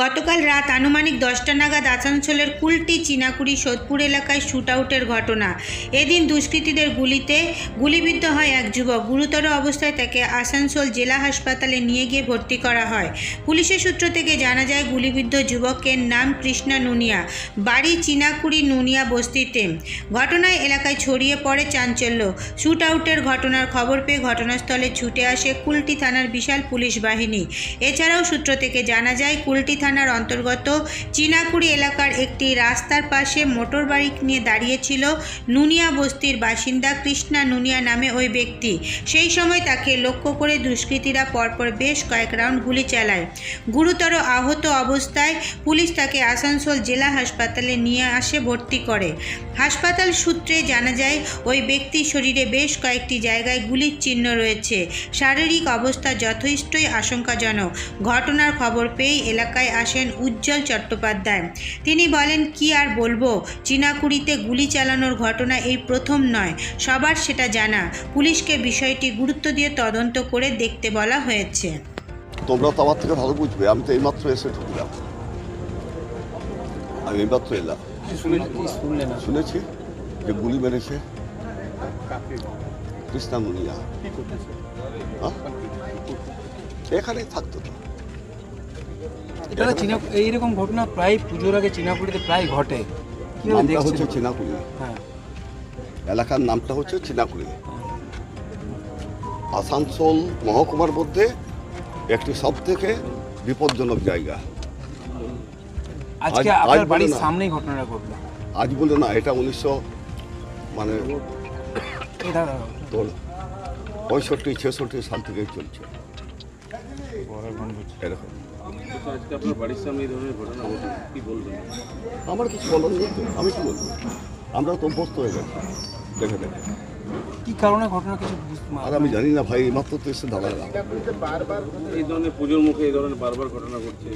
গতকাল রাত আনুমানিক দশটা নাগাদ আসানসোলের কুলটি চিনাকুড়ি সোদপুর এলাকায় শুট আউটের ঘটনা। এদিন দুষ্কৃতীদের গুলিতে গুলিবিদ্ধ হয় এক যুবক। গুরুতর অবস্থায় তাকে আসানসোল জেলা হাসপাতালে নিয়ে গিয়ে ভর্তি করা হয়। পুলিশের সূত্র থেকে জানা যায়, গুলিবিদ্ধ যুবকের নাম কৃষ্ণা নুনিয়া। বাড়ি চিনাকুড়ি নুনিয়া বস্তিতে। ঘটনায় এলাকায় ছড়িয়ে পড়ে চাঞ্চল্য। শুট আউটের ঘটনার খবর পেয়ে ঘটনাস্থলে ছুটে আসে কুলটি থানার বিশাল পুলিশ বাহিনী। এছাড়াও সূত্র থেকে জানা যায়, কুলটি থানার অন্তর্গত চিনাকুড়ি এলাকার একটি রাস্তার পাশে মোটর বাইক নিয়ে দাঁড়িয়েছিল নুনিয়া বস্তির বাসিন্দা কৃষ্ণা নুনিয়া নামে ওই ব্যক্তি। সেই সময় তাকে লক্ষ্য করে দুষ্কৃতীরা পরপর বেশ কয়েক রাউন্ড গুলি চালায়। গুরুতর আহত অবস্থায় পুলিশ তাকে আসানসোল জেলা হাসপাতালে নিয়ে আসে ভর্তি করে। হাসপাতাল সূত্রে জানা যায়, ওই ব্যক্তির শরীরে বেশ কয়েকটি জায়গায় গুলির চিহ্ন রয়েছে। শারীরিক অবস্থা যথেষ্টই আশঙ্কাজনক। ঘটনার খবর পেয়ে এলাকায় আসেন উজ্জ্বল চট্টোপাধ্যায়। তিনি বলেন, কি আর বলব? চিনাকুড়িতে গুলি চালানোর ঘটনা এই প্রথম নয়। সবার সেটা জানা। পুলিশকে বিষয়টি গুরুত্ব দিয়ে তদন্ত করে দেখতে বলা হয়েছে। তোমরা তো আমার থেকে ভালো বুঝবে, আমি তো এইমাত্র এসে ঢুকলাম। আমি এইমাত্র এলাম। শুনেছি যে গুলি মেরেছে কৃষ্ণা মুনিয়া হ্যাঁ? থাকতো তো। এটা চীনা এইরকম ঘটনা প্রায় পুজোর আগে চীনাপুরিতে প্রায় ঘটে। নামটা হচ্ছে চিনাকুড়ি হ্যাঁ। এলাকার নামটা হচ্ছে চিনাকুড়ি আসানসোল মহকুমার মধ্যে একটি সব থেকে বিপজ্জনক জায়গা। আজকে আজ- আজ আপনার বাড়ির না। সামনেই ঘটনাটা ঘটলো। আজ বলে না এটা উনিশশো মানে তোর পঁয়ষট্টি ছেষট্টি সাল থেকেই চলছে। আমার কিছু বলার নেই আমি কি বলব? আমরা তো অভ্যস্ত হয়ে গেছি। দেখে দেখে। কি কারণে ঘটনা কিছু আর আমি জানি না ভাই এইমাত্র তো এসে দাঁড়ালাম। এই ধরনের পুজোর মুখে এই ধরনের বারবার ঘটনা ঘটছে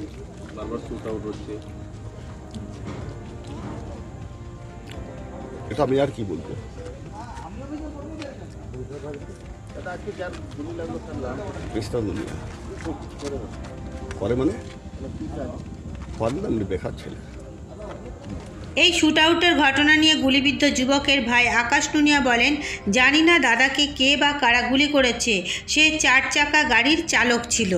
বারবার শুট আউট হচ্ছে। এটা আমি আর কি বলব? কৃষ্ণা দুনিয়া করে মানে করে না এমনি বেকার ছেলে এই শুট আউটের ঘটনা নিয়ে গুলিবিদ্ধ যুবকের ভাই আকাশ টুনিয়া বলেন জানি না দাদাকে কে বা কারা গুলি করেছে সে চার চাকা গাড়ির চালক ছিল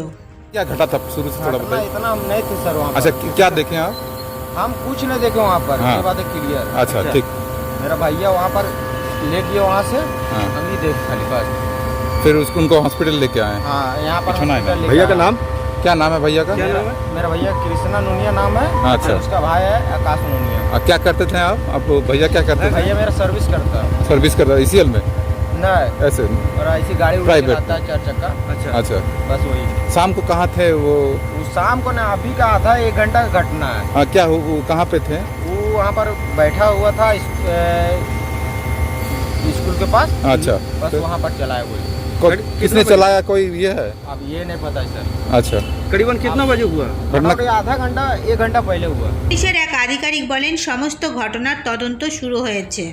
क्या घटा था शुरू से थोड़ा घटना बताइए इतना हम नहीं थे सर वहाँ अच्छा पर क्या देखे आप हम कुछ नहीं देखे वहाँ पर हाँ। ये बात है क्लियर अच्छा ठीक मेरा भैया वहाँ पर ले गया वहाँ से हाँ। हम ही देख खाली बस फिर उसको उनको हॉस्पिटल लेके आए हाँ। यहाँ पर है भैया का नाम? क्या नाम है भैया का? मेरा भैया कृष्णा नूनिया नाम है। अच्छा। उसका भाई है आकाश नूनिया। आ, क्या करते थे आप? आप भैया क्या करते थे? भैया मेरा सर्विस करता है। सर्विस कर रहे इसीएल में? नहीं। ऐसे? और ऐसी गाड़ी है चार चक्का। अच्छा। अच्छा। बस वही। शाम को कहाँ थे वो? शाम को ना अभी कहा था एक घंटा का घटना है। आ, क्या हो वो कहाँ पे थे? वो वहाँ पर बैठा हुआ था स्कूल के पास। अच्छा। बस वहाँ पर चलाया को- किसने चलाया कोई ये है अब ये नहीं पता है सर अच्छा करीबन कितना बजे हुआ घटना मोटामोटी आधा घंटा एक घंटा पहले हुआ পুলিশের এক আধিকারিক বলেন সমস্ত ঘটনার তদন্ত শুরু হয়েছে